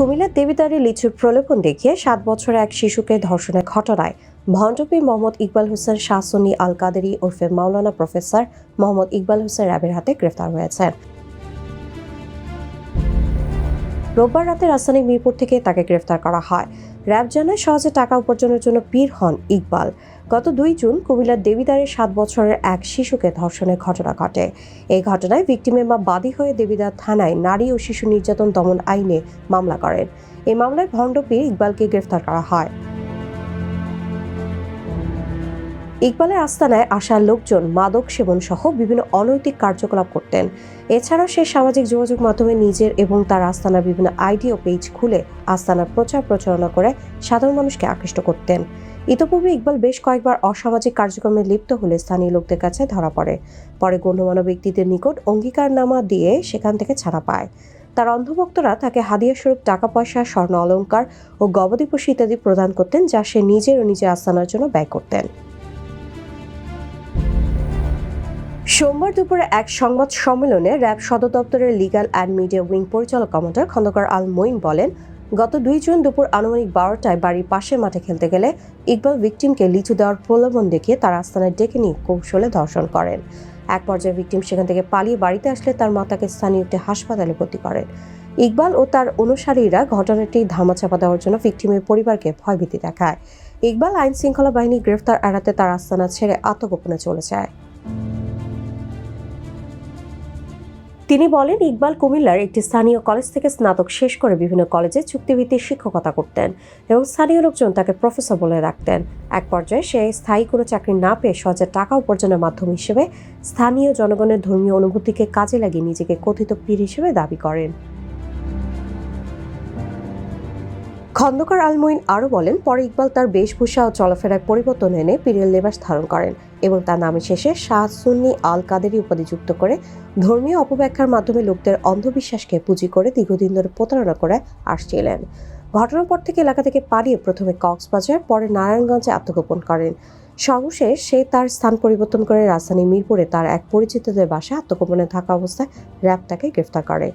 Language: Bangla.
কুমিল্লার দেবিদারে লিচুর প্রলোভন দেখিয়ে সাত বছরের এক শিশুকে ধর্ষণের ঘটনায় ভণ্ডপীর মোহাম্মদ ইকবাল হোসেন শাসনী আল কাদেরি ওরফে মাওলানা প্রফেসর মোহাম্মদ ইকবাল হোসেন র্যাবের হাতে গ্রেফতার হয়েছেন। রোববার রাতে রাজধানীর মিরপুর থেকে তাকে গ্রেফতার করা হয়। র্যাব জানায় সহজে টাকা উপার্জনের জন্য পীর হন ইকবাল। গত দুই জুন কুমিল্লার দেবিদারে সাত বছরের এক শিশুকে ধর্ষণের ঘটনা ঘটে। এই ঘটনায় ভিকটিমের মা বাদী হয়ে দেবিদার থানায় নারী ও শিশু নির্যাতন দমন আইনে মামলা করেন। এই মামলায় ভণ্ডপীর ইকবালকে গ্রেফতার করা হয়। ইকবালের আস্তানায় আসা লোকজন, মাদক সেবন সহ বিভিন্ন অনৈতিক কার্যকলাপ করতেন। এছাড়াও সে সামাজিক যোগাযোগ মাধ্যমে নিজের এবং তার আস্তানার বিভিন্ন আইডি ও পেজ খুলে আস্তানার প্রচার প্রচারণা করে সাধারণ মানুষকে আকৃষ্ট করতেন। ইতোপূর্বে ইকবাল বেশ কয়েকবার অসামাজিক কার্যক্রমে লিপ্ত হলে স্থানীয় লোকদের কাছে ধরা পড়ে। পরে গণ্যমান্য ব্যক্তিদের নিকট অঙ্গীকারনামা দিয়ে সেখান থেকে ছাড়া পায়। তার অন্ধভক্তরা তাকে হাদিয়া স্বরূপ টাকা পয়সা, স্বর্ণ অলংকার ও গবাদি পশু ইত্যাদি প্রদান করতেন যা সে নিজের ও নিজের আস্তানার জন্য ব্যয় করতেন। সোমবার দুপুরে এক সংবাদ সম্মেলনে র্যাব সদর দপ্তরের লিগ্যাল অ্যান্ড মিডিয়া উইং পরিচালক কমান্ডার খন্দকার আল মঈন বলেন, গত দুই জুন দুপুর আনুমানিক বারোটায় বাড়ির পাশের মাঠে খেলতে গেলে ইকবাল ভিকটিমকে লিচু দেওয়ার প্রলোভন দেখিয়ে তার আস্তানায় ডেকে নিয়ে কৌশলে ধর্ষণ করেন। এক পর্যায়ে ভিকটিম সেখান থেকে পালিয়ে বাড়িতে আসলে তার মাতাকে স্থানীয় একটি হাসপাতালে ভর্তি করেন। ইকবাল ও তার অনুসারীরা ঘটনাটি ধামাচাপা দেওয়ার জন্য ভিকটিমের পরিবারকে ভয়ভীতি দেখায়। ইকবাল আইন শৃঙ্খলা বাহিনী গ্রেফতার এড়াতে তার আস্তানা ছেড়ে আত্মগোপনে চলে যায়। তিনি বলেন, ইকবাল কুমিল্লার একটি স্থানীয় কলেজ থেকে স্নাতক শেষ করে বিভিন্ন কলেজে চুক্তিভিত্তিক শিক্ষকতা করতেন এবং স্থানীয় লোকজন তাকে প্রফেসর বলে রাখতেন এক পর্যায়ে সে স্থায়ী কোনো চাকরি না পেয়ে সহজে টাকা উপার্জনের মাধ্যম হিসেবে স্থানীয় জনগণের ধর্মীয় অনুভূতিকে কাজে লাগিয়ে নিজেকে কথিত পীর হিসেবে দাবি করেন। খন্দকার আলমইন আরও বলেন, পরে ইকবাল তার বেশভূষা ও চলাফেরায় পরিবর্তন এনে পীরের লেবাস ধারণ করেন এবং তার নামের শেষে শাহ সুন্নি আল কাদেরি উপাধি যুক্ত করে ধর্মীয় অপব্যাখ্যার মাধ্যমে লোকদের অন্ধবিশ্বাসকে পুঁজি করে দীর্ঘদিন ধরে প্রতারণা করে আসছিলেন। ঘটনার পর থেকে এলাকা থেকে পালিয়ে প্রথমে কক্সবাজার, পরে নারায়ণগঞ্জে আত্মগোপন করেন। সর্বশেষ সে তার স্থান পরিবর্তন করে রাজধানী মিরপুরে তার এক পরিচিতদের বাসায় আত্মগোপনে থাকা অবস্থায় র্যাব তাকে গ্রেফতার করে।